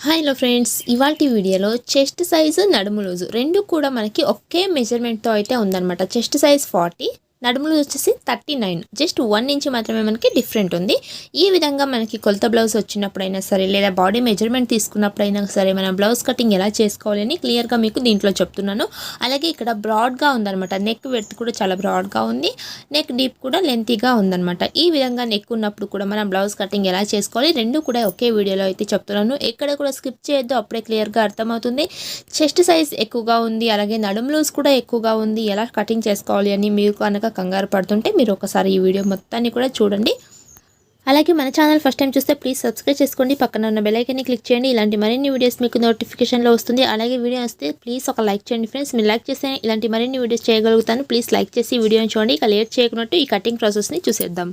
Hi hello friends ఇవాళ వీడియోలో chest size నడుము లూజు రెండు కూడా మనకి ఒకే మెజర్మెంట్తో అయితే ఉందన్నమాట. చెస్ట్ సైజ్ ఫార్టీ నడుములు వచ్చేసి thirty nine. Just one inch మాత్రమే మనకి డిఫరెంట్ ఉంది. ఈ విధంగా మనకి కొలత బ్లౌజ్ వచ్చినప్పుడైనా సరే లేదా బాడీ మెజర్మెంట్ తీసుకున్నప్పుడైనా సరే మనం బ్లౌజ్ కటింగ్ ఎలా చేసుకోవాలి అని క్లియర్గా మీకు దీంట్లో చెప్తున్నాను. అలాగే ఇక్కడ బ్రాడ్గా ఉందనమాట నెక్ వెర్త్ కూడా చాలా బ్రాడ్గా ఉంది. నెక్ డీప్ కూడా లెంతీగా ఉందన్నమాట. ఈ విధంగా నెక్ ఉన్నప్పుడు కూడా మనం బ్లౌజ్ కటింగ్ ఎలా చేసుకోవాలి రెండు కూడా ఒకే వీడియోలో అయితే చెప్తున్నాను. ఎక్కడ కూడా స్కిప్ చేయొద్దు అప్పుడే క్లియర్గా అర్థమవుతుంది. చెస్ట్ సైజ్ ఎక్కువగా ఉంది అలాగే నడుము లూజ్ కూడా ఎక్కువగా ఉంది. ఎలా కటింగ్ చేసుకోవాలి అని మీరు కనుక కంగారు పడుతుంటే మీరు ఒకసారి ఈ వీడియో మొత్తాన్ని కూడా చూడండి. అలాగే మన ఛానల్ ఫస్ట్ టైం చూస్తే ప్లీజ్ సబ్స్క్రైబ్ చేసుకోండి. పక్కన ఉన్న బెలైకన్ని క్లిక్ చేయండి. ఇలాంటి మరిన్ని వీడియోస్ మీకు నోటిఫికేషన్లో వస్తుంది. అలాగే వీడియో వస్తే ప్లీజ్ ఒక లైక్ చేయండి ఫ్రెండ్స్ మీరు లైక్ చేస్తే ఇలాంటి మరిన్ని వీడియోస్ చేయగలుగుతాను. ప్లీజ్ లైక్ చేసి వీడియోని చూడండి. ఇక లేట్ చేయకున్నట్టు ఈ కటింగ్ ప్రాసెస్ని చూసేద్దాం.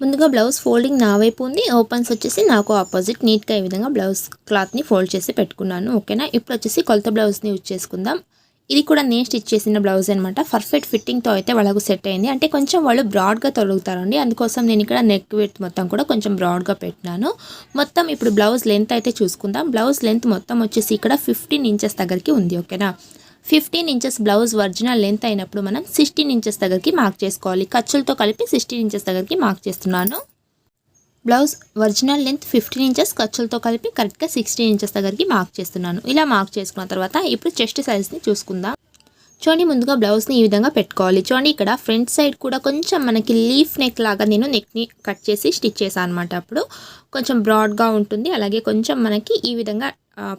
ముందుగా బ్లౌజ్ ఫోల్డింగ్ నా వైపు ఉంది. ఓపెన్స్ వచ్చేసి నాకు ఆపోజిట్ నీట్గా ఈ విధంగా బ్లౌజ్ క్లాత్ని ఫోల్డ్ చేసి పెట్టుకున్నాను. ఓకేనా ఇప్పుడు వచ్చేసి కొలత బ్లౌజ్ని యూజ్ చేసుకుందాం. ఇది కూడా నేను స్టిచ్ చేసిన బ్లౌజ్ అనమాట పర్ఫెక్ట్ ఫిట్టింగ్తో అయితే వాళ్ళకు సెట్ అయింది. అంటే కొంచెం వాళ్ళు బ్రాడ్గా తొలుగుతారండి అందుకోసం నేను ఇక్కడ నెక్ విత్ మొత్తం కూడా కొంచెం బ్రాడ్గా పెట్టినాను. మొత్తం ఇప్పుడు బ్లౌజ్ లెంత్ అయితే చూసుకుందాం. బ్లౌజ్ లెంత్ మొత్తం వచ్చేసి ఇక్కడ ఫిఫ్టీన్ ఇంచెస్ దగ్గరికి ఉంది ఓకేనా fifteen inches blouse original length అయినప్పుడు మనం సిక్స్టీన్ ఇంచెస్ దగ్గరికి మార్క్ చేసుకోవాలి. ఖర్చులతో కలిపి సిక్స్టీన్ ఇంచెస్ దగ్గరికి మార్క్ చేస్తున్నాను. Blouse original length fifteen inches ఖర్చులతో కలిపి కరెక్ట్గా సిక్స్టీన్ ఇంచెస్ దగ్గరికి మార్క్ చేస్తున్నాను. ఇలా మార్క్ చేసుకున్న తర్వాత ఇప్పుడు చెస్ట్ సైజ్ని చూసుకుందాం. చూడండి ముందుగా బ్లౌజ్ని ఈ విధంగా పెట్టుకోవాలి. చూడండి ఇక్కడ ఫ్రంట్ సైడ్ కూడా కొంచెం మనకి లీఫ్ నెక్ లాగా నేను నెక్ని కట్ చేసి స్టిచ్ చేశాను అనమాట అప్పుడు కొంచెం బ్రాడ్గా ఉంటుంది. అలాగే కొంచెం మనకి ఈ విధంగా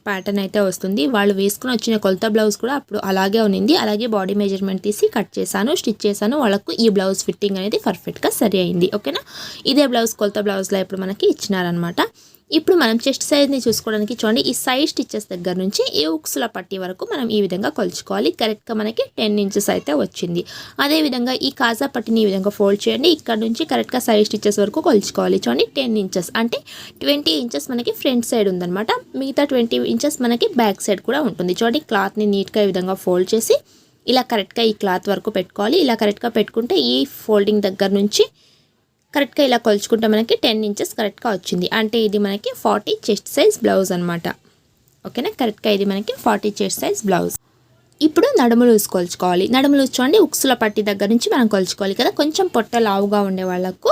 ప్యాటర్న్ అయితే వస్తుంది. వాళ్ళు వేసుకుని వచ్చిన కొలత బ్లౌజ్ కూడా అప్పుడు అలాగే ఉన్నింది. అలాగే బాడీ మెజర్మెంట్ తీసి కట్ చేశాను స్టిచ్ చేశాను. వాళ్ళకు ఈ బ్లౌజ్ ఫిట్టింగ్ అనేది పర్ఫెక్ట్గా సరి అయింది. ఓకేనా ఇదే బ్లౌజ్ కొలత బ్లౌజ్లో ఇప్పుడు మనకి ఇచ్చినారనమాట ఇప్పుడు మనం చెస్ట్ సైజ్ని చూసుకోవడానికి చూడండి ఈ సైడ్ స్టిచ్చెస్ దగ్గర నుంచి ఈ ఉక్స్ల పట్టి వరకు మనం ఈ విధంగా కొలుచుకోవాలి. కరెక్ట్గా మనకి టెన్ ఇంచెస్ అయితే వచ్చింది. అదేవిధంగా ఈ కాజా పట్టిని ఈ విధంగా ఫోల్డ్ చేయండి. ఇక్కడ నుంచి కరెక్ట్గా సైడ్ స్టిచ్చెస్ వరకు కొలుచుకోవాలి. చూడండి టెన్ ఇంచెస్. అంటే ట్వంటీ ఇంచెస్ మనకి ఫ్రంట్ సైడ్ ఉందన్నమాట. మిగతా ట్వంటీ ఇంచెస్ మనకి బ్యాక్ సైడ్ కూడా ఉంటుంది. చూడండి క్లాత్ని నీట్గా ఈ విధంగా ఫోల్డ్ చేసి ఇలా కరెక్ట్గా ఈ క్లాత్ వరకు పెట్టుకోవాలి. ఇలా కరెక్ట్గా పెట్టుకుంటే ఈ ఫోల్డింగ్ దగ్గర నుంచి కరెక్ట్గా ఇలా కొలుచుకుంటే మనకి టెన్ ఇంచెస్ కరెక్ట్గా వచ్చింది. అంటే ఇది మనకి ఫార్టీ చెస్ట్ సైజ్ బ్లౌజ్ అనమాట ఓకేనా? కరెక్ట్గా ఇది మనకి ఫార్టీ చెస్ట్ సైజ్ బ్లౌజ్. ఇప్పుడు నడుము లూజ్ కొలుచుకోవాలి. నడుము లూజ్ చూడండి ఉక్సుల పట్టి దగ్గర నుంచి మనం కొలుచుకోవాలి కదా. కొంచెం పొట్ట లావుగా ఉండే వాళ్ళకు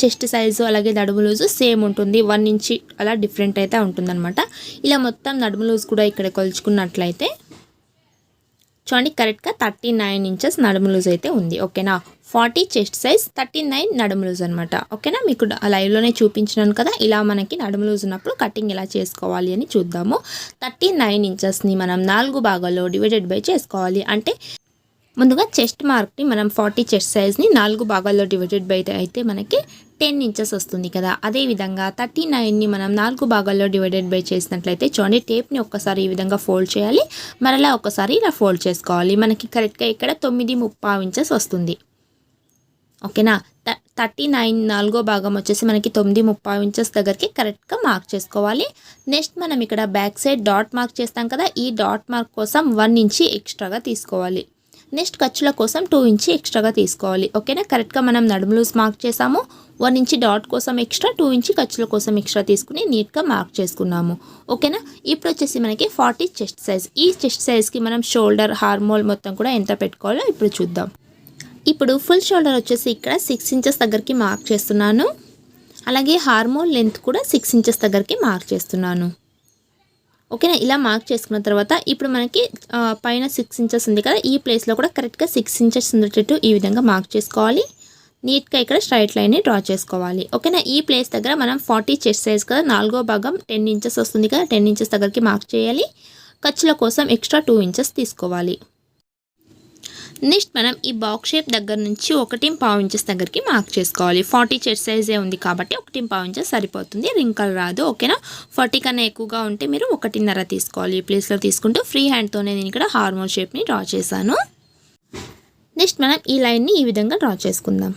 చెస్ట్ సైజు అలాగే నడుము లూజు సేమ్ ఉంటుంది. వన్ ఇంచి అలా డిఫరెంట్ అయితే ఉంటుందన్నమాట. ఇలా మొత్తం నడుము లూజ్ కూడా ఇక్కడ కొలుచుకున్నట్లయితే చూడండి కరెక్ట్గా థర్టీ నైన్ ఇంచెస్ నడుము లూజ్ అయితే ఉంది. ఓకేనా? Forty chest size thirty nine నడుము లూజ్ అనమాట ఓకేనా? మీకు లైవ్లోనే చూపించినాను కదా? ఇలా మనకి నడుము లూజ్ ఉన్నప్పుడు కటింగ్ ఎలా చేసుకోవాలి అని చూద్దాము. థర్టీ నైన్ ఇంచెస్ని మనం నాలుగు భాగాల్లో డివైడెడ్ బై చేసుకోవాలి. అంటే ముందుగా చెస్ట్ మార్క్ని మనం ఫార్టీ చెస్ట్ సైజ్ని నాలుగు భాగాల్లో డివైడెడ్ బై అయితే మనకి టెన్ ఇంచెస్ వస్తుంది కదా? అదేవిధంగా థర్టీ నైన్ని మనం నాలుగు భాగాల్లో డివైడెడ్ బై చేసినట్లయితే చూడండి టేప్ని ఒక్కసారి ఈ విధంగా ఫోల్డ్ చేయాలి. మరలా ఒకసారి ఇలా ఫోల్డ్ చేసుకోవాలి. మనకి కరెక్ట్గా ఇక్కడ తొమ్మిది ముప్పావు ఇంచెస్ వస్తుంది. ఓకేనా? థర్టీ నైన్ నాలుగో భాగం వచ్చేసి మనకి తొమ్మిది ముప్పై ఇంచెస్ దగ్గరికి కరెక్ట్గా మార్క్ చేసుకోవాలి. నెక్స్ట్ మనం ఇక్కడ బ్యాక్ సైడ్ డాట్ మార్క్ చేస్తాం కదా ఈ డాట్ మార్క్ కోసం వన్ ఇంచి ఎక్స్ట్రాగా తీసుకోవాలి. నెక్స్ట్ ఖర్చుల కోసం టూ ఇంచి ఎక్స్ట్రాగా తీసుకోవాలి. ఓకేనా? కరెక్ట్గా మనం నడుము లూస్ మార్క్ చేసాము. వన్ ఇంచి డాట్ కోసం ఎక్స్ట్రా టూ ఇంచి ఖర్చుల కోసం ఎక్స్ట్రా తీసుకుని నీట్గా మార్క్ చేసుకున్నాము. ఓకేనా? ఇప్పుడు వచ్చేసి మనకి ఫార్టీ చెస్ట్ సైజ్. ఈ చెస్ట్ సైజ్కి మనం షోల్డర్ హార్మోల్ మొత్తం కూడా ఎంత పెట్టుకోవాలో ఇప్పుడు చూద్దాం. ఇప్పుడు ఫుల్ షోల్డర్ వచ్చేసి ఇక్కడ సిక్స్ ఇంచెస్ దగ్గరికి మార్క్ చేస్తున్నాను. అలాగే హార్మోన్ లెంత్ కూడా సిక్స్ ఇంచెస్ దగ్గరికి మార్క్ చేస్తున్నాను. ఓకేనా ఇలా మార్క్ చేసుకున్న తర్వాత ఇప్పుడు మనకి పైన సిక్స్ ఇంచెస్ ఉంది కదా ఈ ప్లేస్లో కూడా కరెక్ట్గా సిక్స్ ఇంచెస్ ఉండేటట్టు ఈ విధంగా మార్క్ చేసుకోవాలి. నీట్గా ఇక్కడ స్ట్రైట్ లైన్ని డ్రా చేసుకోవాలి. ఓకేనా ఈ ప్లేస్ దగ్గర మనం ఫార్టీ చెస్ట్ సైజ్ కదా నాలుగో భాగం టెన్ ఇంచెస్ వస్తుంది కదా టెన్ ఇంచెస్ దగ్గరికి మార్క్ చేయాలి. ఖర్చుల కోసం ఎక్స్ట్రా టూ ఇంచెస్ తీసుకోవాలి. నెక్స్ట్ మనం ఈ బాక్స్ షేప్ దగ్గర నుంచి ఒకటి పావు ఇంచెస్ దగ్గరికి మార్క్ చేసుకోవాలి. ఫార్టీ చెట్ సైజే ఉంది కాబట్టి ఒకటి పావు ఇంచెస్ సరిపోతుంది. రింకల్ రాదు ఓకేనా ఫార్టీ కన్నా ఎక్కువగా ఉంటే మీరు ఒకటిన్నర తీసుకోవాలి. ఈ ప్లేస్లో తీసుకుంటూ ఫ్రీ హ్యాండ్తోనే నేను ఇక్కడ హార్మోన్ షేప్ని డ్రా చేశాను. నెక్స్ట్ మనం ఈ లైన్ని ఈ విధంగా డ్రా చేసుకుందాం.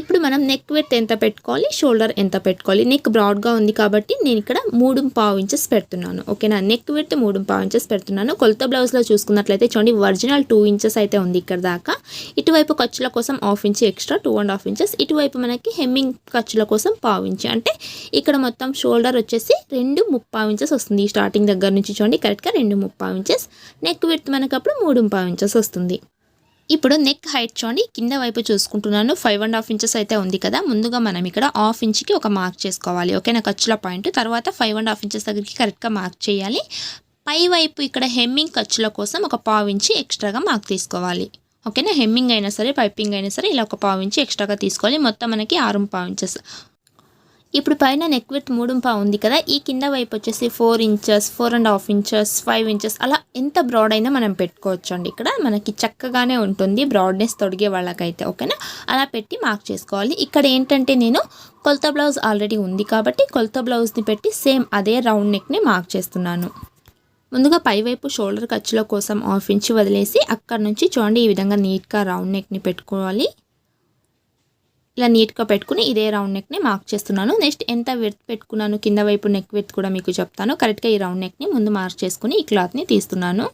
ఇప్పుడు మనం నెక్ విత్ ఎంత పెట్టుకోవాలి? షోల్డర్ ఎంత పెట్టుకోవాలి? నెక్ బ్రాడ్గా ఉంది కాబట్టి నేను ఇక్కడ మూడు పావు ఇంచెస్ పెడుతున్నాను. ఓకేనా నెక్ విత్ మూడు పావు ఇంచెస్ పెడుతున్నాను. కొలత బ్లౌజ్లో చూసుకున్నట్లయితే చూడండి ఒరిజినల్ టూ ఇంచెస్ అయితే ఉంది ఇక్కడ దాకా. ఇటువైపు ఖర్చుల కోసం half inch extra two and half inches ఇటువైపు మనకి హెమ్మింగ్ ఖర్చుల కోసం పావు ఇంచ్ అంటే ఇక్కడ మొత్తం షోల్డర్ వచ్చేసి రెండు ముప్పావు ఇంచెస్ వస్తుంది. స్టార్టింగ్ దగ్గర నుంచి చూడండి కరెక్ట్గా రెండు ముప్పావు ఇంచెస్ నెక్ విత్ మనకి అప్పుడు మూడు పావు ఇంచెస్ వస్తుంది. ఇప్పుడు నెక్ హైట్ చూడండి కింద వైపు చూసుకుంటున్నాను. ఫైవ్ అండ్ హాఫ్ ఇంచెస్ అయితే ఉంది కదా. ముందుగా మనం ఇక్కడ హాఫ్ ఇంచ్కి ఒక మార్క్ చేసుకోవాలి. ఓకేనా ఖర్చుల పాయింట్ తర్వాత ఫైవ్ అండ్ హాఫ్ ఇంచెస్ దగ్గరికి కరెక్ట్గా మార్క్ చేయాలి. పై వైపు ఇక్కడ హెమ్మింగ్ ఖర్చుల కోసం ఒక పావు ఇంచి ఎక్స్ట్రాగా మార్క్ తీసుకోవాలి. ఓకేనా హెమ్మింగ్ అయినా సరే పైపింగ్ అయినా సరే ఇలా ఒక పావు ఇంచి ఎక్స్ట్రాగా తీసుకోవాలి. మొత్తం మనకి ఆరు పావు ఇంచెస్ ఇప్పుడు పైన నెక్ విత్ మూడు ఉంది కదా ఈ కింద వైపు వచ్చేసి four inches four and half inches five inches అలా ఎంత బ్రాడ్ అయినా మనం పెట్టుకోవచ్చు అండి ఇక్కడ మనకి చక్కగానే ఉంటుంది బ్రాడ్నెస్ తొడిగే వాళ్ళకైతే ఓకేనా అలా పెట్టి మార్క్ చేసుకోవాలి. ఇక్కడ ఏంటంటే నేను కొలత బ్లౌజ్ ఆల్రెడీ ఉంది కాబట్టి కొలత బ్లౌజ్ని పెట్టి సేమ్ అదే రౌండ్ నెక్ని మార్క్ చేస్తున్నాను. ముందుగా పైవైపు షోల్డర్ ఖర్చుల కోసం హాఫ్ ఇంచ్ వదిలేసి అక్కడ నుంచి చూడండి ఈ విధంగా నీట్గా రౌండ్ నెక్ని పెట్టుకోవాలి. ఇలా నీట్గా పెట్టుకుని ఇదే రౌండ్ నెక్ని మార్క్ చేస్తున్నాను. నెక్స్ట్ ఎంత విత్ పెట్టుకున్నాను కింద వైపు నెక్ విత్ కూడా మీకు చెప్తాను. కరెక్ట్గా ఈ రౌండ్ నెక్ని ముందు మార్క్ చేసుకుని ఈ క్లాత్ని తీస్తున్నాను.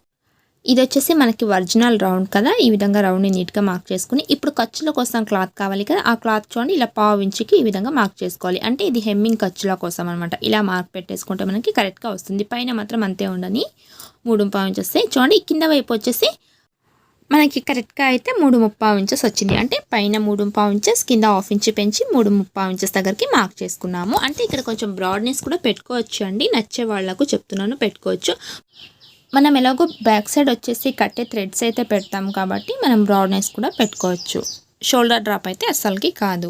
ఇది వచ్చేసి మనకి ఒరిజినల్ రౌండ్ కదా. ఈ విధంగా రౌండ్ని నీట్గా మార్క్ చేసుకుని ఇప్పుడు ఖర్చుల కోసం క్లాత్ కావాలి కదా. ఆ క్లాత్ చూడండి ఇలా పావు ఇంచుకి ఈ విధంగా మార్క్ చేసుకోవాలి. అంటే ఇది హెమ్మింగ్ ఖర్చుల కోసం అనమాట ఇలా మార్క్ పెట్టేసుకుంటే మనకి కరెక్ట్గా వస్తుంది. పైన మాత్రం అంతే ఉండని. మూడు పావు ఇంచెస్ చూడండి కింద వైపు వచ్చేసి మనకి కరెక్ట్గా అయితే మూడు ముప్పావు ఇంచెస్ వచ్చింది. అంటే పైన మూడు ముప్పావు ఇంచెస్ కింద హాఫ్ ఇంచ్ పెంచి మూడు ముప్పావు ఇంచెస్ దగ్గరికి మార్క్ చేసుకున్నాము. అంటే ఇక్కడ కొంచెం బ్రాడ్నెస్ కూడా పెట్టుకోవచ్చు అండి. నచ్చే వాళ్ళకు చెప్తున్నాను పెట్టుకోవచ్చు. మనం ఎలాగో బ్యాక్ సైడ్ వచ్చేసి కట్టే థ్రెడ్స్ అయితే పెడతాము కాబట్టి మనం బ్రాడ్నెస్ కూడా పెట్టుకోవచ్చు. షోల్డర్ డ్రాప్ అయితే అస్సలకి కాదు.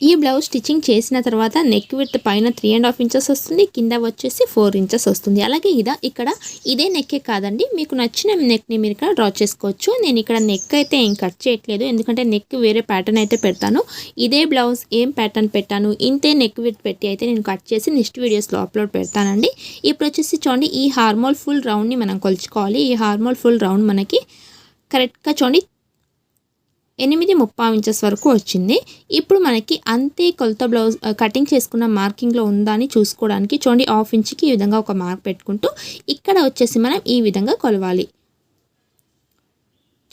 ఈ బ్లౌజ్ స్టిచ్చింగ్ చేసిన తర్వాత నెక్ విత్ పైన త్రీ అండ్ హాఫ్ ఇంచెస్ వస్తుంది కింద వచ్చేసి ఫోర్ ఇంచెస్ వస్తుంది. అలాగే ఇదా ఇక్కడ ఇదే నెక్కే కాదండి మీకు నచ్చిన నెక్ని మీరు ఇక్కడ డ్రా చేసుకోవచ్చు. నేను ఇక్కడ నెక్ అయితే ఏం కట్ చేయట్లేదు ఎందుకంటే నెక్ వేరే ప్యాటర్న్ అయితే పెడతాను. ఇదే బ్లౌజ్ ఏం ప్యాటర్న్ పెట్టాను ఇంతే నెక్ విత్ పెట్టి అయితే నేను కట్ చేసి నెక్స్ట్ వీడియోస్లో అప్లోడ్ పెడతానండి. ఇప్పుడు వచ్చేసి చూడండి ఈ హార్మోల్ ఫుల్ రౌండ్ని మనం కొలుచుకోవాలి. ఈ హార్మోల్ ఫుల్ రౌండ్ మనకి కరెక్ట్గా చూడండి ఎనిమిది ముప్పావు ఇంచెస్ వరకు వచ్చింది. ఇప్పుడు మనకి అంతే కొలత బ్లౌజ్ కటింగ్ చేసుకున్న మార్కింగ్లో ఉందా అని చూసుకోవడానికి చూడండి హాఫ్ ఇంచ్కి ఈ విధంగా ఒక మార్క్ పెట్టుకుంటూ ఇక్కడ వచ్చేసి మనం ఈ విధంగా కొలవాలి.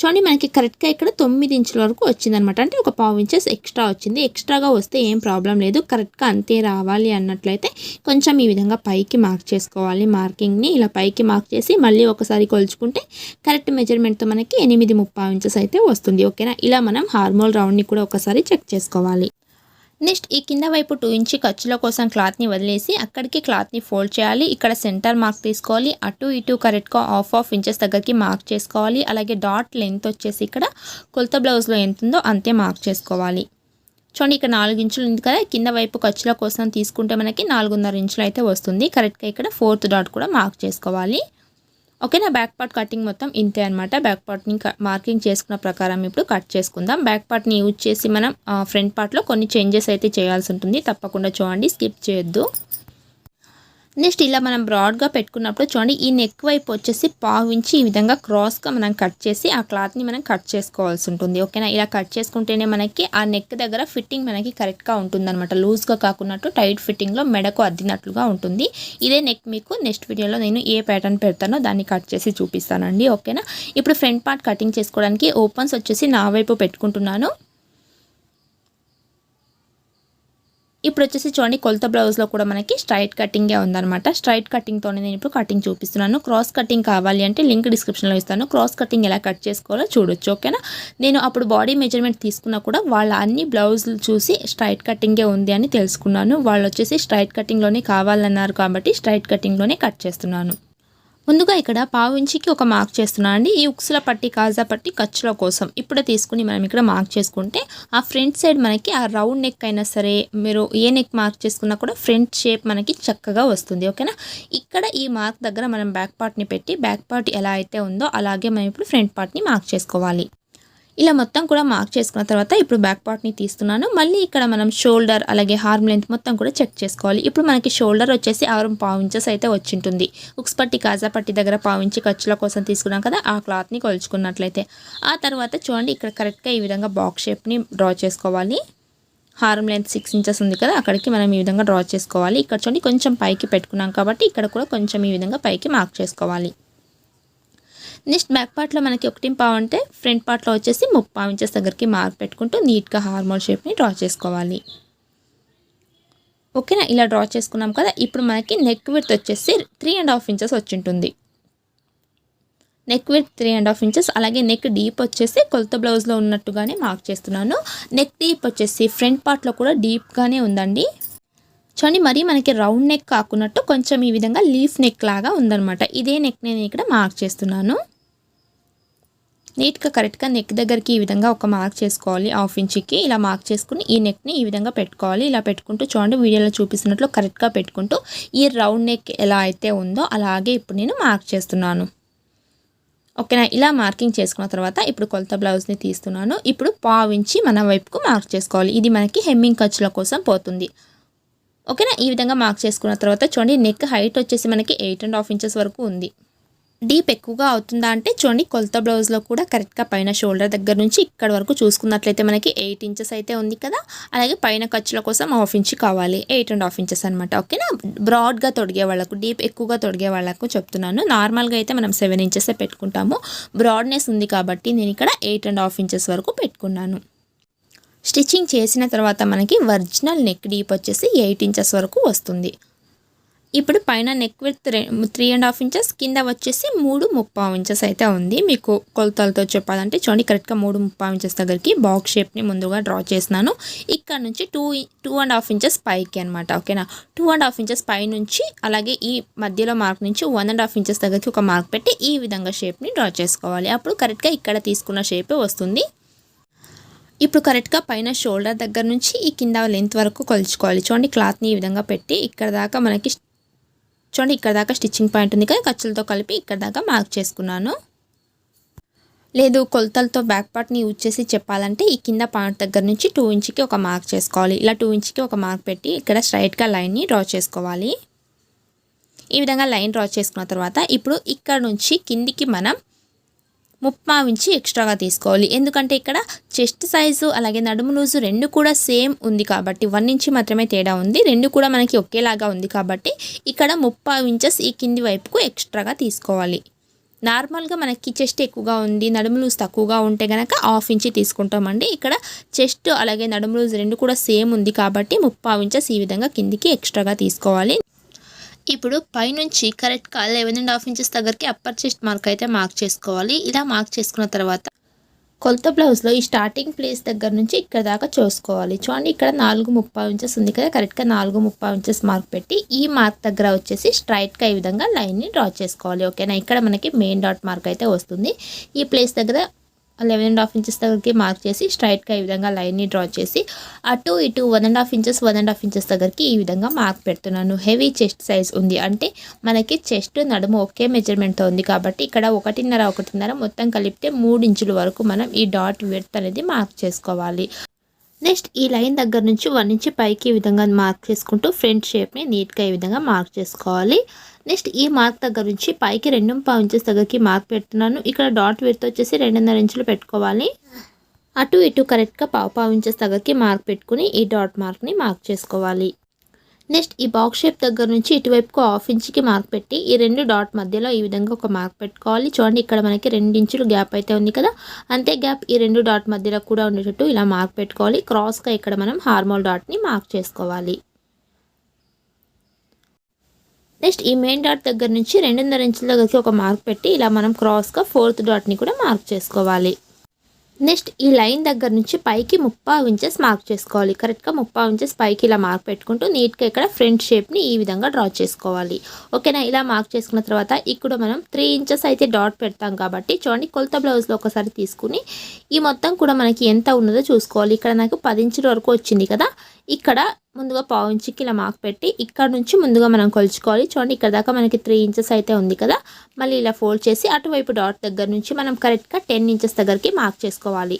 చూడండి మనకి కరెక్ట్గా ఇక్కడ తొమ్మిది ఇంచుల వరకు వచ్చిందనమాట అంటే ఒక పావు ఇంచెస్ ఎక్స్ట్రా వచ్చింది. ఎక్స్ట్రాగా వస్తే ఏం ప్రాబ్లం లేదు. కరెక్ట్గా అంతే రావాలి అన్నట్లయితే కొంచెం ఈ విధంగా పైకి మార్క్ చేసుకోవాలి. మార్కింగ్ని ఇలా పైకి మార్క్ చేసి మళ్ళీ ఒకసారి కొలుచుకుంటే కరెక్ట్ మెజర్మెంట్తో మనకి ఎనిమిది ముప్పావు ఇంచెస్ అయితే వస్తుంది. ఓకేనా ఇలా మనం హార్మోల్ రౌండ్ని కూడా ఒకసారి చెక్ చేసుకోవాలి. నెక్స్ట్ ఈ కింద వైపు టూ ఇంచి ఖర్చుల కోసం క్లాత్ని వదిలేసి అక్కడికి క్లాత్ని ఫోల్డ్ చేయాలి. ఇక్కడ సెంటర్ మార్క్ తీసుకోవాలి. అటు ఇటు కరెక్ట్గా ఆఫ్ ఆఫ్ ఇంచెస్ దగ్గరికి మార్క్ చేసుకోవాలి. అలాగే డాట్ లెంత్ వచ్చేసి ఇక్కడ కొలత బ్లౌజ్లో ఎంత ఉందో అంతే మార్క్ చేసుకోవాలి. చూడండి ఇక్కడ నాలుగు ఇంచులు ఉంది కదా. కింద వైపు ఖర్చుల కోసం తీసుకుంటే మనకి నాలుగున్నర ఇంచులు అయితే వస్తుంది. కరెక్ట్గా ఇక్కడ ఫోర్త్ డాట్ కూడా మార్క్ చేసుకోవాలి. ఓకేనా బ్యాక్ పార్ట్ కటింగ్ మొత్తం ఇంతే అనమాట బ్యాక్ పార్ట్ని మార్కింగ్ చేసుకున్న ప్రకారం ఇప్పుడు కట్ చేసుకుందాం. బ్యాక్ పార్ట్ని యూజ్ చేసి మనం ఫ్రంట్ పార్ట్లో కొన్ని చేంజెస్ అయితే చేయాల్సి ఉంటుంది. తప్పకుండా చూడండి స్కిప్ చేయొద్దు. నెక్స్ట్ ఇలా మనం బ్రాడ్గా పెట్టుకున్నప్పుడు చూడండి ఈ నెక్ వైపు వచ్చేసి పావించి ఈ విధంగా క్రాస్గా మనం కట్ చేసి ఆ క్లాత్ని మనం కట్ చేసుకోవాల్సి ఉంటుంది ఓకేనా ఇలా కట్ చేసుకుంటేనే మనకి ఆ నెక్ దగ్గర ఫిట్టింగ్ మనకి కరెక్ట్గా ఉంటుందన్నమాట. లూజ్గా కాకున్నట్టు టైట్ ఫిట్టింగ్లో మెడకు అద్దినట్లుగా ఉంటుంది. ఇదే నెక్ మీకు నెక్స్ట్ వీడియోలో నేను ఏ ప్యాటర్న్ పెడతానో దాన్ని కట్ చేసి చూపిస్తానండి ఓకేనా ఇప్పుడు ఫ్రంట్ పార్ట్ కటింగ్ చేసుకోవడానికి ఓపెన్స్ వచ్చేసి నా వైపు పెట్టుకుంటున్నాను. ఇప్పుడు వచ్చేసి చూడండి కొలత బ్లౌజ్లో కూడా మనకి స్ట్రైట్ కటింగే ఉందన్నమాట. స్ట్రైట్ కటింగ్తోనే నేను ఇప్పుడు కటింగ్ చూపిస్తున్నాను. క్రాస్ కటింగ్ కావాలి అంటే లింక్ డిస్క్రిప్షన్లో ఇస్తాను. క్రాస్ కటింగ్ ఎలా కట్ చేసుకోవాలో చూడొచ్చు ఓకేనా? నేను అప్పుడు బాడీ మెజర్మెంట్ తీసుకున్నా కూడా వాళ్ళ అన్ని బ్లౌజులు చూసి స్ట్రైట్ కటింగే ఉంది అని తెలుసుకున్నాను. వాళ్ళు వచ్చేసి స్ట్రైట్ కటింగ్లోనే కావాలన్నారు కాబట్టి స్ట్రైట్ కటింగ్లోనే కట్ చేస్తున్నాను. ముందుగా ఇక్కడ పావు ఇంచికి ఒక మార్క్ చేస్తున్నాను అండి. ఈ ఉక్సుల పట్టి కాజా పట్టి ఖర్చుల కోసం ఇప్పుడే తీసుకుని మనం ఇక్కడ మార్క్ చేసుకుంటే ఆ ఫ్రంట్ సైడ్ మనకి ఆ రౌండ్ నెక్ అయినా సరే మీరు ఏ నెక్ మార్క్ చేసుకున్నా కూడా ఫ్రంట్ షేప్ మనకి చక్కగా వస్తుంది. ఓకేనా? ఇక్కడ ఈ మార్క్ దగ్గర మనం బ్యాక్ పార్ట్ని పెట్టి బ్యాక్ పార్ట్ ఎలా అయితే ఉందో అలాగే మనం ఇప్పుడు ఫ్రంట్ పార్ట్ని మార్క్ చేసుకోవాలి. ఇలా మొత్తం కూడా మార్క్ చేసుకున్న తర్వాత ఇప్పుడు బ్యాక్ పార్ట్ని తీస్తున్నాను. మళ్ళీ ఇక్కడ మనం షోల్డర్ అలాగే హార్మ్ లెంత్ మొత్తం కూడా చెక్ చేసుకోవాలి. ఇప్పుడు మనకి షోల్డర్ వచ్చేసి ఆరు పావు ఇంచెస్ అయితే వచ్చింటుంది. ఉక్స్ పట్టి కాజా పట్టి దగ్గర పావు ఇంచి ఖర్చుల కోసం తీసుకున్నాం కదా ఆ క్లాత్ని కొలుచుకున్నట్లయితే. ఆ తర్వాత చూడండి ఇక్కడ కరెక్ట్గా ఈ విధంగా బాక్స్ షేప్ని డ్రా చేసుకోవాలి. హార్మ్ లెంత్ సిక్స్ ఇంచెస్ ఉంది కదా అక్కడికి మనం ఈ విధంగా డ్రా చేసుకోవాలి. ఇక్కడ చూడండి కొంచెం పైకి పెట్టుకున్నాం కాబట్టి ఇక్కడ కూడా కొంచెం ఈ విధంగా పైకి మార్క్ చేసుకోవాలి. నెక్స్ట్ బ్యాక్ పార్ట్లో మనకి ఒకటి పావు అంటే ఫ్రంట్ పార్ట్లో వచ్చేసి ముప్పావు ఇంచెస్ దగ్గరికి మార్క్ పెట్టుకుంటూ నీట్గా హార్మోన్ షేప్ని డ్రా చేసుకోవాలి. ఓకేనా? ఇలా డ్రా చేసుకున్నాం కదా ఇప్పుడు మనకి నెక్ విత్ వచ్చేసి త్రీ అండ్ హాఫ్ ఇంచెస్ వచ్చి ఉంటుంది neck width three and half inches అలాగే నెక్ డీప్ వచ్చేసి కొలత బ్లౌజ్లో ఉన్నట్టుగానే మార్క్ చేస్తున్నాను. నెక్ డీప్ వచ్చేసి ఫ్రంట్ పార్ట్లో కూడా డీప్గానే ఉందండి. చూడండి మరి మనకి రౌండ్ నెక్ కాకున్నట్టు కొంచెం ఈ విధంగా లీఫ్ నెక్ లాగా ఉందనమాట ఇదే నెక్ నేను ఇక్కడ మార్క్ చేస్తున్నాను. నీట్గా కరెక్ట్గా నెక్ దగ్గరికి ఈ విధంగా ఒక మార్క్ చేసుకోవాలి. హాఫ్ ఇంచ్కి ఇలా మార్క్ చేసుకుని ఈ నెక్ని ఈ విధంగా పెట్టుకోవాలి. ఇలా పెట్టుకుంటూ చూడండి వీడియోలో చూపిస్తున్నట్లు కరెక్ట్గా పెట్టుకుంటూ ఈ రౌండ్ నెక్ ఎలా అయితే ఉందో అలాగే ఇప్పుడు నేను మార్క్ చేస్తున్నాను. ఓకేనా ఇలా మార్కింగ్ చేసుకున్న తర్వాత ఇప్పుడు కొలత బ్లౌజ్ని తీస్తున్నాను. ఇప్పుడు పావించి మన వైపుకు మార్క్ చేసుకోవాలి. ఇది మనకి హెమ్మింగ్ ఖర్చుల కోసం పోతుంది. ఓకేనా ఈ విధంగా మార్క్ చేసుకున్న తర్వాత చూడండి నెక్ హైట్ వచ్చేసి మనకి ఎయిట్ అండ్ హాఫ్ ఇంచెస్ వరకు ఉంది. డీప్ ఎక్కువగా అవుతుందా అంటే చూడండి కొలత బ్లౌజ్లో కూడా కరెక్ట్గా పైన షోల్డర్ దగ్గర నుంచి ఇక్కడ వరకు చూసుకున్నట్లయితే మనకి ఎయిట్ ఇంచెస్ అయితే ఉంది కదా. అలాగే పైన ఖర్చుల కోసం హాఫ్ ఇంచ్ కావాలి. ఎయిట్ అండ్ హాఫ్ ఇంచెస్ అనమాట ఓకేనా? బ్రాడ్గా తొడిగే వాళ్ళకు డీప్ ఎక్కువగా తొడిగే వాళ్ళకు చెప్తున్నాను. నార్మల్గా అయితే మనం సెవెన్ ఇంచెస్ పెట్టుకుంటాము. బ్రాడ్నెస్ ఉంది కాబట్టి నేను ఇక్కడ ఎయిట్ అండ్ హాఫ్ ఇంచెస్ వరకు పెట్టుకున్నాను. స్టిచ్చింగ్ చేసిన తర్వాత మనకి ఒరిజినల్ నెక్ డీప్ వచ్చేసి ఎయిట్ ఇంచెస్ వరకు వస్తుంది. ఇప్పుడు పైన neck width three and half inches కింద వచ్చేసి మూడు ముప్పావు ఇంచెస్ అయితే ఉంది. మీకు కొలతలతో చెప్పాలంటే చూడండి కరెక్ట్గా మూడు ముప్పావు ఇంచెస్ దగ్గరికి బాక్స్ షేప్ని ముందుగా డ్రా చేసినాను ఇక్కడ నుంచి two two and half inches పైకి అనమాట ఓకేనా టూ అండ్ హాఫ్ ఇంచెస్ పై నుంచి అలాగే ఈ మధ్యలో మార్క్ నుంచి వన్ అండ్ హాఫ్ ఇంచెస్ దగ్గరికి ఒక మార్క్ పెట్టి ఈ విధంగా షేప్ని డ్రా చేసుకోవాలి. అప్పుడు కరెక్ట్గా ఇక్కడ తీసుకున్న షేపే వస్తుంది. ఇప్పుడు కరెక్ట్గా పైన షోల్డర్ దగ్గర నుంచి ఈ కింద లెంత్ వరకు కొలుచుకోవాలి. చూడండి క్లాత్ని ఈ విధంగా పెట్టి ఇక్కడ దాకా మనకి చూడండి ఇక్కడ దాకా స్టిచ్చింగ్ పాయింట్ ఉంది కదా ఖర్చులతో కలిపి ఇక్కడ దాకా మార్క్ చేసుకున్నాను. లేదు కొలతలతో బ్యాక్ పార్ట్ని యూజ్ చేసి చెప్పాలంటే ఈ కింద పాయింట్ దగ్గర నుంచి టూ ఇంచ్కి ఒక మార్క్ చేసుకోవాలి. ఇలా టూ ఇంచ్కి ఒక మార్క్ పెట్టి ఇక్కడ స్ట్రైట్గా లైన్ని డ్రా చేసుకోవాలి. ఈ విధంగా లైన్ డ్రా చేసుకున్న తర్వాత ఇప్పుడు ఇక్కడ నుంచి కిందికి మనం ముప్పావు ఇంచి ఎక్స్ట్రాగా తీసుకోవాలి. ఎందుకంటే ఇక్కడ చెస్ట్ సైజు అలాగే నడుము లూజు రెండు కూడా సేమ్ ఉంది కాబట్టి వన్ ఇంచి మాత్రమే తేడా ఉంది. రెండు కూడా మనకి ఒకేలాగా ఉంది కాబట్టి ఇక్కడ ముప్పావు ఇంచెస్ ఈ కింది వైపుకు ఎక్స్ట్రాగా తీసుకోవాలి. నార్మల్గా మనకి చెస్ట్ ఎక్కువగా ఉంది నడుము లూజ్ తక్కువగా ఉంటే కనుక హాఫ్ ఇంచి తీసుకుంటామండి. ఇక్కడ చెస్ట్ అలాగే నడుము లూజ్ రెండు కూడా సేమ్ ఉంది కాబట్టి ముప్పావు ఇంచెస్ ఈ విధంగా కిందికి ఎక్స్ట్రాగా తీసుకోవాలి. ఇప్పుడు పైనుంచి కరెక్ట్గా లెవెన్ అండ్ హాఫ్ ఇంచెస్ దగ్గరికి అప్పర్ చెస్ట్ మార్క్ అయితే మార్క్ చేసుకోవాలి. ఇలా మార్క్ చేసుకున్న తర్వాత కొలత బ్లౌజ్లో ఈ స్టార్టింగ్ ప్లేస్ దగ్గర నుంచి ఇక్కడ దాకా చూసుకోవాలి. చూడండి ఇక్కడ నాలుగు ముప్పై ఇంచెస్ ఉంది కదా కరెక్ట్గా నాలుగు ముప్పై ఇంచెస్ మార్క్ పెట్టి ఈ మార్క్ దగ్గర వచ్చేసి స్ట్రైట్గా ఈ విధంగా లైన్ని డ్రా చేసుకోవాలి. ఓకేనా? ఇక్కడ మనకి మెయిన్ డాట్ మార్క్ అయితే వస్తుంది. ఈ ప్లేస్ దగ్గర లెవెన్ అండ్ హాఫ్ ఇంచెస్ దగ్గరికి మార్క్ చేసి స్ట్రైట్గా ఈ విధంగా లైన్ని డ్రా చేసి అటు ఇటు one and half inches one and half inches దగ్గరికి ఈ విధంగా మార్క్ పెడుతున్నాను. హెవీ చెస్ట్ సైజ్ ఉంది. అంటే మనకి చెస్ట్ నడుము ఒకే మెజర్మెంట్తో ఉంది కాబట్టి ఇక్కడ ఒకటిన్నర ఒకటిన్నర మొత్తం కలిపితే మూడు ఇంచుల వరకు మనం ఈ డాట్ వెర్త్ అనేది మార్క్ చేసుకోవాలి. నెక్స్ట్ ఈ లైన్ దగ్గర నుంచి వన్ ఇంచ్ పైకి ఈ విధంగా మార్క్ చేసుకుంటూ ఫ్రంట్ షేప్ని నీట్గా ఈ విధంగా మార్క్ చేసుకోవాలి. నెక్స్ట్ ఈ మార్క్ దగ్గర నుంచి పైకి రెండు పావు ఇంచెస్ దగ్గరికి మార్క్ పెడుతున్నాను. ఇక్కడ డాట్ విడత వచ్చేసి రెండున్నర ఇంచులు పెట్టుకోవాలి. అటు ఇటు కరెక్ట్గా పావు పావు ఇంచెస్ దగ్గరికి మార్క్ పెట్టుకుని ఈ డాట్ మార్క్ని మార్క్ చేసుకోవాలి. నెక్స్ట్ ఈ బాక్స్ షేప్ దగ్గర నుంచి ఇటువైపుకు హాఫ్ ఇంచ్కి మార్క్ పెట్టి ఈ రెండు డాట్ మధ్యలో ఈ విధంగా ఒక మార్క్ పెట్టుకోవాలి. చూడండి ఇక్కడ మనకి రెండు ఇంచులు గ్యాప్ అయితే ఉంది కదా. అంతే గ్యాప్ ఈ రెండు డాట్ మధ్యలో కూడా ఉండేటట్టు ఇలా మార్క్ పెట్టుకోవాలి. క్రాస్గా ఇక్కడ మనం హార్మోల్ డాట్ని మార్క్ చేసుకోవాలి. నెక్స్ట్ ఈ మెయిన్ డాట్ దగ్గర నుంచి రెండున్నర ఇంచుల దగ్గరికి ఒక మార్క్ పెట్టి ఇలా మనం క్రాస్గా ఫోర్త్ డాట్ని కూడా మార్క్ చేసుకోవాలి. నెక్స్ట్ ఈ లైన్ దగ్గర నుంచి పైకి ముప్పా ఇంచెస్ మార్క్ చేసుకోవాలి. కరెక్ట్గా ముప్పా ఇంచెస్ పైకి ఇలా మార్క్ పెట్టుకుంటూ నీట్గా ఇక్కడ ఫ్రంట్ షేప్ని ఈ విధంగా డ్రా చేసుకోవాలి. ఓకేనా ఇలా మార్క్ చేసుకున్న తర్వాత ఇక్కడ మనం త్రీ ఇంచెస్ అయితే డాట్ పెడతాం కాబట్టి చూడండి కొలత బ్లౌజ్లో ఒకసారి తీసుకుని ఈ మొత్తం కూడా మనకి ఎంత ఉన్నదో చూసుకోవాలి. ఇక్కడ నాకు పది ఇంచుల వరకు వచ్చింది కదా? ఇక్కడ ముందుగా పావు ఇంచుకి ఇలా మార్క్ పెట్టి ఇక్కడ నుంచి ముందుగా మనం కొలుచుకోవాలి. చూడండి ఇక్కడ దాకా మనకి త్రీ ఇంచెస్ అయితే ఉంది కదా. మళ్ళీ ఇలా ఫోల్డ్ చేసి అటువైపు డాట్ దగ్గర నుంచి మనం కరెక్ట్గా టెన్ ఇంచెస్ దగ్గరికి మార్క్ చేసుకోవాలి.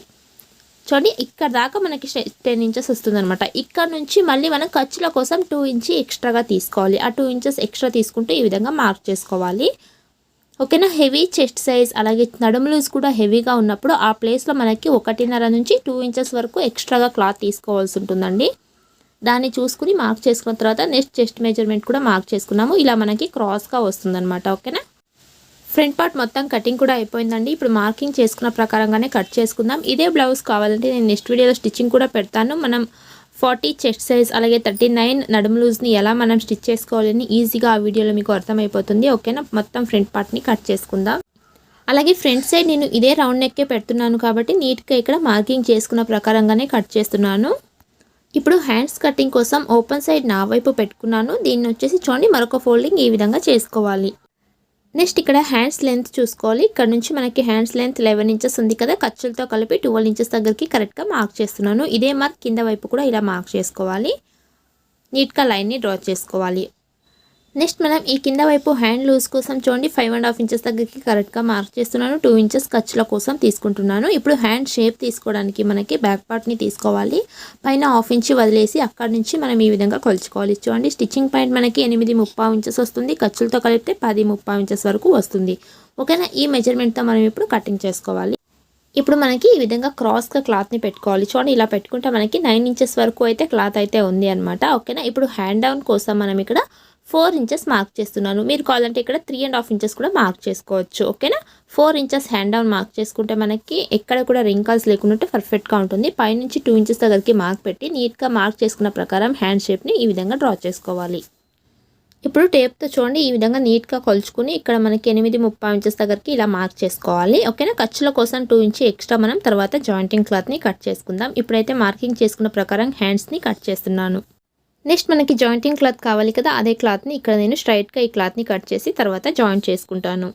చూడండి ఇక్కడ దాకా మనకి టెన్ ఇంచెస్ వస్తుందనమాట ఇక్కడ నుంచి మళ్ళీ మనం ఖర్చుల కోసం టూ ఇంచి ఎక్స్ట్రాగా తీసుకోవాలి. ఆ టూ ఇంచెస్ ఎక్స్ట్రా తీసుకుంటూ ఈ విధంగా మార్క్ చేసుకోవాలి. ఓకేనా? హెవీ చెస్ట్ సైజ్ అలాగే నడుము లూజ్ కూడా హెవీగా ఉన్నప్పుడు ఆ ప్లేస్లో మనకి ఒకటిన్నర నుంచి టూ ఇంచెస్ వరకు ఎక్స్ట్రాగా క్లాత్ తీసుకోవాల్సి ఉంటుందండి. దాన్ని చూసుకుని మార్క్ చేసుకున్న తర్వాత నెక్స్ట్ చెస్ట్ మెజర్మెంట్ కూడా మార్క్ చేసుకున్నాము. ఇలా మనకి క్రాస్గా వస్తుందన్నమాట ఓకేనా? ఫ్రంట్ పార్ట్ మొత్తం కటింగ్ కూడా అయిపోయిందండి. ఇప్పుడు మార్కింగ్ చేసుకున్న ప్రకారంగానే కట్ చేసుకుందాం. ఇదే బ్లౌజ్ కావాలంటే నేను నెక్స్ట్ వీడియోలో స్టిచ్చింగ్ కూడా పెడతాను. మనం ఫార్టీ చెస్ట్ సైజ్ అలాగే థర్టీ నైన్ నడుము లూజ్ని ఎలా మనం స్టిచ్ చేసుకోవాలని ఈజీగా ఆ వీడియోలో మీకు అర్థమైపోతుంది ఓకేనా? మొత్తం ఫ్రంట్ పార్ట్ని కట్ చేసుకుందాం. అలాగే ఫ్రంట్ సైడ్ నేను ఇదే రౌండ్ నెక్కే పెడుతున్నాను కాబట్టి నీట్గా ఇక్కడ మార్కింగ్ చేసుకున్న ప్రకారంగానే కట్ చేస్తున్నాను. ఇప్పుడు హ్యాండ్స్ కటింగ్ కోసం ఓపెన్ సైడ్ నా వైపు పెట్టుకున్నాను. దీన్ని వచ్చేసి చూడండి మరొక ఫోల్డింగ్ ఈ విధంగా చేసుకోవాలి. నెక్స్ట్ ఇక్కడ హ్యాండ్స్ లెంత్ చూసుకోవాలి. ఇక్కడ నుంచి మనకి హ్యాండ్స్ లెంత్ లెవెన్ ఇంచెస్ ఉంది కదా ఖర్చులతో కలిపి ట్వెల్వ్ ఇంచెస్ దగ్గరికి కరెక్ట్గా మార్క్ చేస్తున్నాను. ఇదే మార్క్ కింద వైపు కూడా ఇలా మార్క్ చేసుకోవాలి. నీట్గా లైన్ని డ్రా చేసుకోవాలి. నెక్స్ట్ మనం ఈ కింద వైపు హ్యాండ్ లూజ్ కోసం చూడండి ఫైవ్ అండ్ హాఫ్ ఇంచెస్ దగ్గరికి కరెక్ట్గా మార్క్ చేస్తున్నాను. టూ ఇంచెస్ ఖర్చుల కోసం తీసుకుంటున్నాను. ఇప్పుడు హ్యాండ్ షేప్ తీసుకోవడానికి మనకి బ్యాక్ పార్ట్ని తీసుకోవాలి. పైన హాఫ్ ఇంచ్ వదిలేసి అక్కడ నుంచి మనం ఈ విధంగా కొలుచుకోవాలి. చూడండి స్టిచ్చింగ్ పాయింట్ మనకి ఎనిమిది ముప్పై ఇంచెస్ వస్తుంది. ఖర్చులతో కలిపితే పది ముప్పై ఇంచెస్ వరకు వస్తుంది. ఓకేనా? ఈ మెజర్మెంట్తో మనం ఇప్పుడు కటింగ్ చేసుకోవాలి. ఇప్పుడు మనకి ఈ విధంగా క్రాస్గా క్లాత్ని పెట్టుకోవాలి. చూడండి ఇలా పెట్టుకుంటే మనకి నైన్ ఇంచెస్ వరకు అయితే క్లాత్ అయితే ఉంది అనమాట ఓకేనా? ఇప్పుడు హ్యాండ్ డౌన్ కోసం మనం ఇక్కడ ఫోర్ ఇంచెస్ మార్క్ చేస్తున్నాను. మీరు కావాలంటే ఇక్కడ త్రీ అండ్ హాఫ్ ఇంచెస్ కూడా మార్క్ చేసుకోవచ్చు. ఓకేనా? Four inches hand down mark చేసుకుంటే మనకి ఎక్కడ కూడా రింకల్స్ లేకుండా పర్ఫెక్ట్గా ఉంటుంది. పైనుంచి టూ ఇంచెస్ దగ్గరికి మార్క్ పెట్టి నీట్గా మార్క్ చేసుకున్న ప్రకారం హ్యాండ్ షేప్ని ఈ విధంగా డ్రా చేసుకోవాలి. ఇప్పుడు టేప్తో చూడండి. ఈ విధంగా నీట్గా కొలుచుకుని ఇక్కడ మనకి ఎనిమిది ముప్పై ఇంచెస్ దగ్గరికి ఇలా మార్క్ చేసుకోవాలి. ఓకేనా? ఖర్చుల కోసం టూ ఇంచి ఎక్స్ట్రా మనం తర్వాత జాయింటింగ్ క్లాత్ని కట్ చేసుకుందాం. ఇప్పుడైతే మార్కింగ్ చేసుకున్న ప్రకారం హ్యాండ్స్ని కట్ చేస్తున్నాను. నెక్స్ట్ మనకి జాయింటింగ్ క్లాత్ కావాలి కదా అదే క్లాత్ని ఇక్కడ నేను స్ట్రైట్గా ఈ క్లాత్ని కట్ చేసి తర్వాత జాయింట్ చేసుకుంటాను.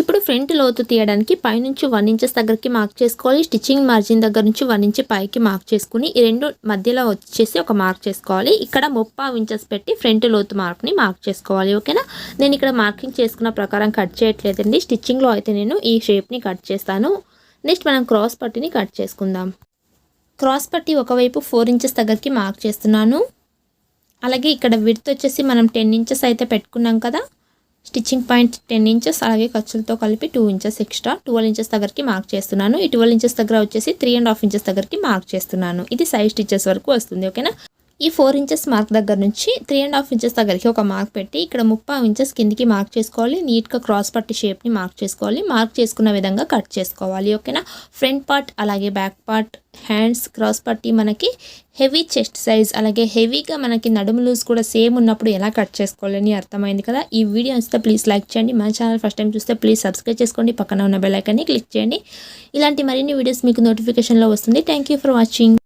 ఇప్పుడు ఫ్రంట్ లోతు తీయడానికి పైనుంచి వన్ ఇంచెస్ దగ్గరికి మార్క్ చేసుకోవాలి స్టిచ్చింగ్ మార్జిన్ దగ్గర నుంచి వన్ ఇంచ్ పైకి మార్క్ చేసుకుని ఈ రెండు మధ్యలో వచ్చేసి ఒక మార్క్ చేసుకోవాలి. ఇక్కడ ముప్పావు ఇంచెస్ పెట్టి ఫ్రంట్ లోతు మార్క్ని మార్క్ చేసుకోవాలి ఓకేనా నేను ఇక్కడ మార్కింగ్ చేసుకున్న ప్రకారం కట్ చేయట్లేదండి. స్టిచ్చింగ్లో అయితే నేను ఈ షేప్ని కట్ చేస్తాను. నెక్స్ట్ మనం క్రాస్ పట్టిని కట్ చేసుకుందాం. క్రాస్ పట్టి ఒకవైపు ఫోర్ ఇంచెస్ దగ్గరికి మార్క్ చేస్తున్నాను. అలాగే ఇక్కడ విడ్త్ వచ్చేసి మనం టెన్ ఇంచెస్ అయితే పెట్టుకున్నాం కదా. స్టిచ్చింగ్ పాయింట్ టెన్ ఇంచెస్ అలాగే ఖర్చులతో కలిపి two inches extra twelve inches దగ్గరికి మార్క్ చేస్తున్నాను. ఈ ట్వెల్వ్ ఇంచెస్ దగ్గర వచ్చేసి త్రీ అండ్ హాఫ్ ఇంచెస్ దగ్గరికి మార్క్ చేస్తున్నాను. ఇది సైజ్ స్టిచ్చెస్ వరకు వస్తుంది ఓకేనా ఈ ఫోర్ ఇంచెస్ మార్క్ దగ్గర నుంచి త్రీ అండ్ హాఫ్ ఇంచెస్ దగ్గరికి ఒక మార్క్ పెట్టి ఇక్కడ ముప్పై ఇంచెస్ కిందికి మార్క్ చేసుకోవాలి. నీట్గా క్రాస్ పట్టి షేప్ని మార్క్ చేసుకోవాలి. మార్క్ చేసుకున్న విధంగా కట్ చేసుకోవాలి. ఓకేనా? ఫ్రంట్ పార్ట్ అలాగే బ్యాక్ పార్ట్ హ్యాండ్స్ క్రాస్ పట్టి మనకి హెవీ చెస్ట్ సైజ్ అలాగే హెవీగా మనకి నడుము లూజ్ కూడా సేమ్ ఉన్నప్పుడు ఎలా కట్ చేసుకోవాలని అర్థమైంది కదా? ఈ వీడియో వస్తే ప్లీజ్ లైక్ చేయండి. మన ఛానల్ ఫస్ట్ టైం చూస్తే ప్లీజ్ సబ్స్క్రైబ్ చేసుకోండి. పక్కన ఉన్న బెల్ ఐకాన్ని క్లిక్ చేయండి. ఇలాంటి మరిన్ని వీడియోస్ మీకు నోటిఫికేషన్లో వస్తుంది. Thank for watching.